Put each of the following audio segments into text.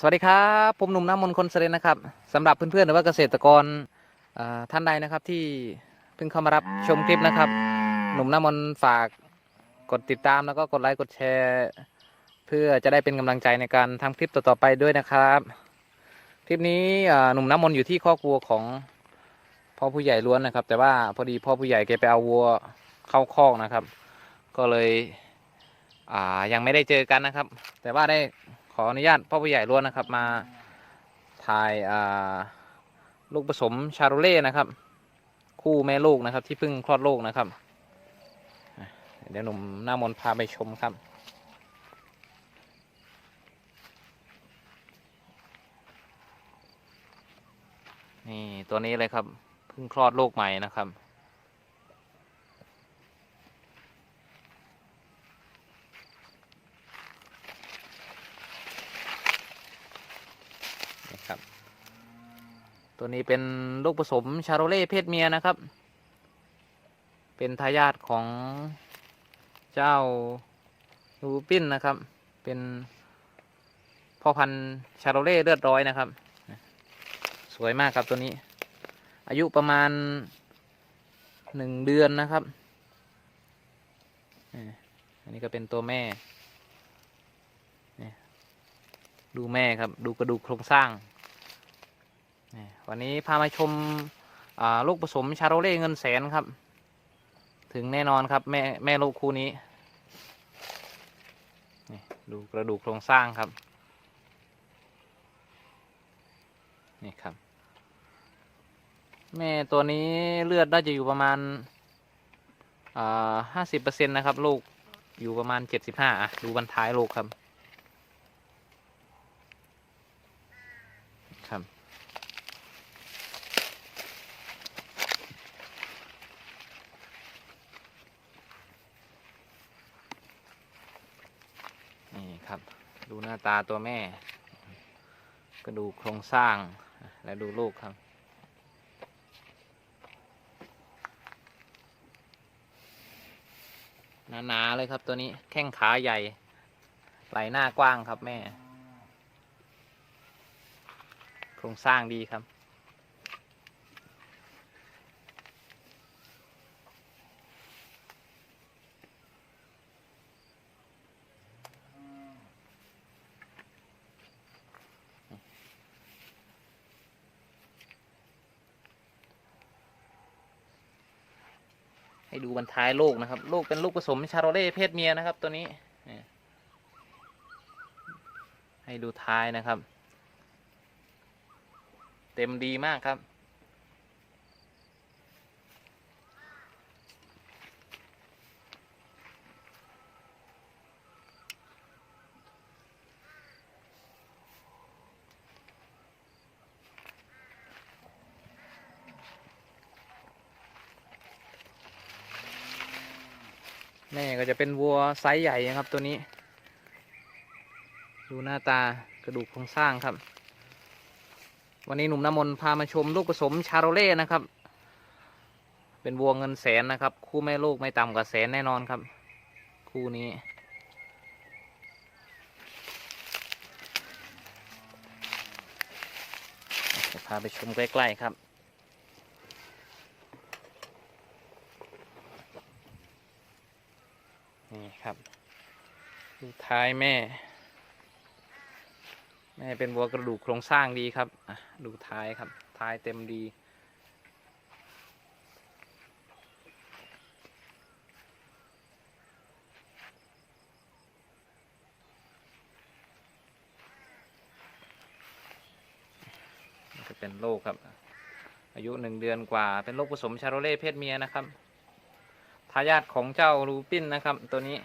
สวัสดีครับผมหนุ่มน้ำมนคนเสรนนะครับสำหรับเพื่อนๆหรือว่าเกษตรกรท่านใดนะครับที่เพิ่งเข้ามารับชมคลิปนะครับ หนุ่มน้ำมนฝากกดติดตามแล้วก็กดไลค์กดแชร์ เพื่อจะได้เป็นกำลังใจในการทำคลิปต่อๆไปด้วยนะครับ คลิปนี้หนุ่มน้ำมนอยู่ที่ข้อกวัวของพ่อผู้ใหญ่ล้วนนะครับ แต่ว่าพอดีพ่อผู้ใหญ่แกไปเอาวัวเข้าคอกนะครับ ก็เลยยังไม่ได้เจอกันนะครับ แต่ว่าได้ ออนุญาตพ่อผู้ใหญ่ล้วนนะครับ มาถ่ายาลูกผสมชาโรเล่นะครับ คู่แม่ลูกนะครับ ที่เพิ่งคลอดลูกนะครับ เดี๋ยวหนุ่มหน้ามนพาไปชมครับนี่ตัวนี้เลยครับเพิ่งคลอดลูกใหม่นะครับ นี่ครับ ตัวนี้เป็นลูกผสมชาโรเล่เพศเมียนะครับ เป็นทายาทของเจ้าลูปินนะครับ เป็นพ่อพันธุ์ชาโรเล่เลือดร้อยนะครับ สวยมากครับตัวนี้ อายุประมาณหนึ่งเดือนนะครับ อันนี้ก็เป็นตัวแม่ ดูแม่ครับ ดูกระดูกโครงสร้าง วันนี้พามาชมาลูกผสมชาโรเล่เงินแสนครับ ถึงแน่นอนครับ แม่แม่ลูกคู่นี้นี่ดูกระดูกโครงสร้างครับ นี่ครับ แม่ตัวนี้เลือดน่าจะอยู่ประมาณห้าสิบเปอร์เซ็นต์นะครับ ลูกอยู่ประมาณเจ็ดสิบห้าอะดูบรรท้ายลูกครับ นี่ ครับ ดูหน้าตาตัวแม่ ก็ดูโครงสร้าง และดูลูกครับ หนาๆเลยครับตัวนี้แข้งขาใหญ่ไหลหน้ากว้างครับแม่ โครงสร้างดีครับ ให้ดูบรรท้ายลูกนะครับ ลูกเป็นลูกผสมชาโรเล่เพศเมียนะครับ ตัวนี้ ให้ดูท้ายนะครับ เต็มดีมากครับ แม่ก็จะเป็นวัวไซส์ใหญ่นะครับตัวนี้ ดูหน้าตากระดูกโครงสร้างครับ วันนี้หนุ่มน้ำมนต์พามาชมลูกผสมชาโรเล่นะครับ เป็นวัวเงินแสนนะครับ คู่แม่ลูกไม่ต่ำกว่าแสนแน่นอนครับ คู่นี้พาไปชมใกล้ ๆ ครับ นี่ครับดูท้ายแม่ แม่เป็นวัวกระดูกโครงสร้างดีครับอะดูท้ายครับ ท้ายเต็มดีนี่ก็เป็นโรคครับ อายุหนึ่งเดือนกว่า เป็นโรคผสมชาโรเล่เพศเมียนะครับายาทของเจ้าลูปินนะครับ ตัวนี้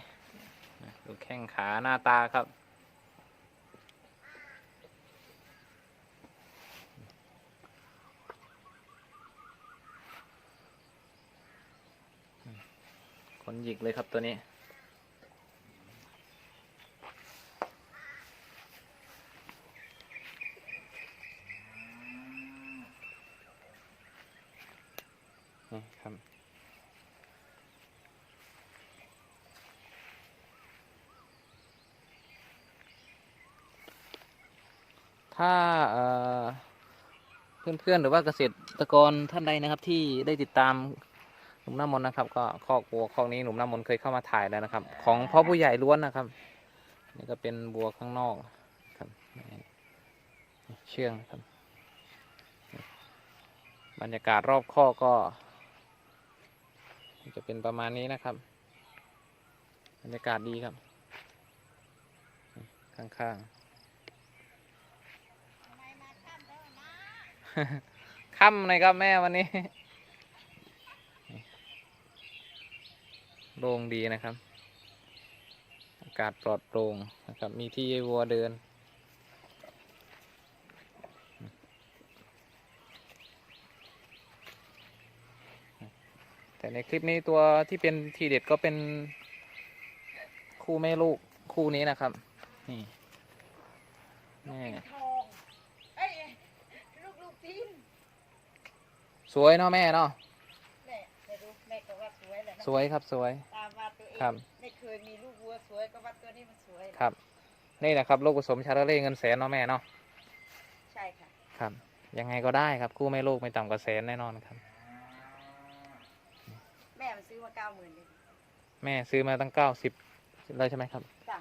ดูแข้งขาหน้าตาครับขนหยิกเลยครับตัวนี้นี่ครับ ถ้าเพื่อนๆหรือว่าเกษตรกรท่านใดนะครับ ที่ได้ติดตามหนุ่มน้ำมนนะครับ ก็คอกวัวคอกนี้หนุ่มน้ำมนเคยเข้ามาถ่ายแล้วนะครับ ของพ่อผู้ใหญ่ล้วนนะครับ นี่ก็เป็นบัวข้างนอกครับเชื่องครับ บรรยากาศรอบข้อกก็ จะเป็นประมาณนี้นะครับ บรรยากาศดีครับ ข้างๆ ค่ำเลยครับแม่วันนี้โล่งดีนะครับ อากาศปลอดโปร่งนะครับ มีที่ให้วัวเดิน แต่ในคลิปนี้ตัวที่เป็นทีเด็ดก็เป็นคู่แม่ลูกคู่นี้นะครับ นี่แม่ ทองเอ้ยลูกลูกพิน สวยเนาะแม่เนาะแม่ไม่รู้แม่ก็ว่าสวยแหละนะสวยครับสวย ตามว่าตัวเองครับ ไม่เคยมีลูกวัวสวยก็ว่าตัวนี้มันสวยครับ นี่แหละครับลูกผสมชาร์เล่เงินแสนเนาะแม่เนาะใช่ค่ะครับ ยังไงก็ได้ครับคู่แม่ลูกไม่ต่ำกว่าแสนแน่นอนครับ แม่มันซื้อมาเก้าหมื่นเลยแม่ซื้อมาตั้งเก้าสิบเลยใช่ไหมครับ จ้ะ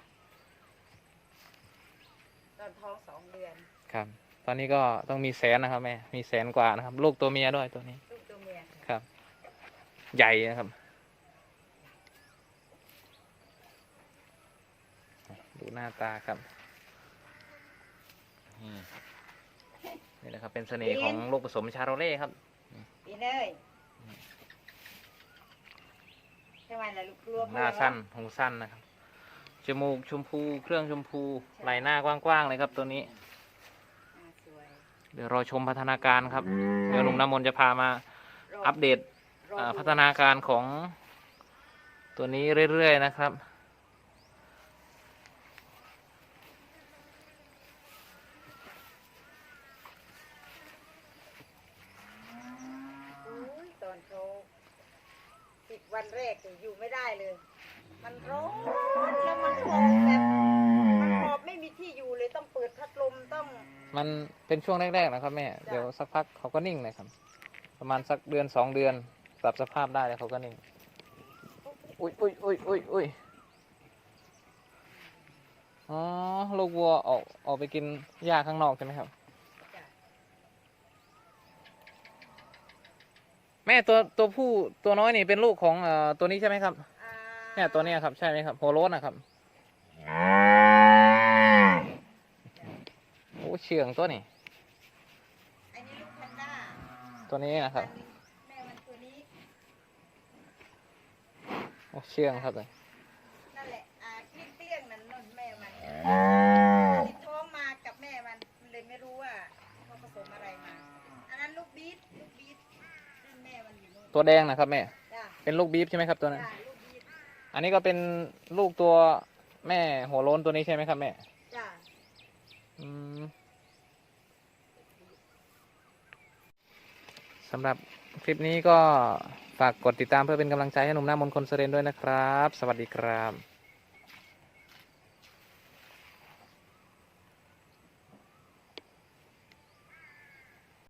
ตอนท้องสองเดือน ครับ ตอนนี้ก็ต้องมีแสนนะครับแม่ มีแสนกว่านะครับ ลูกตัวเมียด้วยตัวนี้ ลูกตัวเมียครับ ใหญ่นะครับ ดูหน้าตาครับ นี่นี่นะครับ เป็นเสน่ห์ของลูกผสมชาโรเล่ครับปีเนยทำไมล่ะลูกกลัวหน้าสั้นหูสั้นนะครับ จมูกชมพู เครื่องชมพู ไหล่หน้ากว้างๆเลยครับตัวนี้อ่าสวย เดี๋ยวรอชมพัฒนาการครับเดี๋ยวหนุ่มน้ำมนต์จะพามารอัปเดตรออ่าดูพัฒนาการของตัวนี้เรื่อยๆนะครับ อุ๊ยตอนเขาสิบวันแรกเนี่ยอยู่ไม่ได้เลย มันร้อนแล้วมันหอบแบบมันหอบไม่มีที่อยู่เลยต้องเปิดพัดลมต้อง มันเป็นช่วงแรกๆนะครับแม่จ้ะเดี๋ยวสักพักเขาก็นิ่งเลยครับ ประมาณสักเดือนสองเดือนปรับสภาพได้แล้วเขาก็นิ่ง อุ้ยอุ้ยอุ้ยอุ้ยอุ้ยอ๋อลูกวัวออกออกไปกินหญ้าข้างนอกใช่ไหมครับจ้ะแม่ตัวตัวผู้ตัวน้อยนี่เป็นลูกของเอ่อตัวนี้ใช่ไหมครับอ่าเนี่ยตัวเนี้ยครับใช่ไหมครับโฮโรสนะครับ โอ้ เชื่องตัวนี้ อันนี้ลูกแพนด้าตัวนี้นะครับอันแม่มันตัวนี้ โอ้เชื่องครับเลยนั่นแหละ อ่าเกลี้ยงเกลี้ยงนั่นนั่นแม่มันติดท้องมากับแม่มันเลยไม่รู้ว่าเขาผสมอะไรมา อันนั้นลูกบีทลูกบีทนั่นแม่มันอยู่นู่นตัวแดงนะครับแม่ จ้ะเป็นลูกบีฟใช่ไหมครับตัวนั้น จ้ะลูกบีทอันนี้ก็เป็นลูกตัวแม่หัวโล้นตัวนี้ใช่ไหมครับแม่ จ้ะ อืม สำหรับคลิปนี้ก็ฝากกดติดตามเพื่อเป็นกำลังใจให้หนุ่มหน้ามนคนเสเรนด้วยนะครับ สวัสดีครับ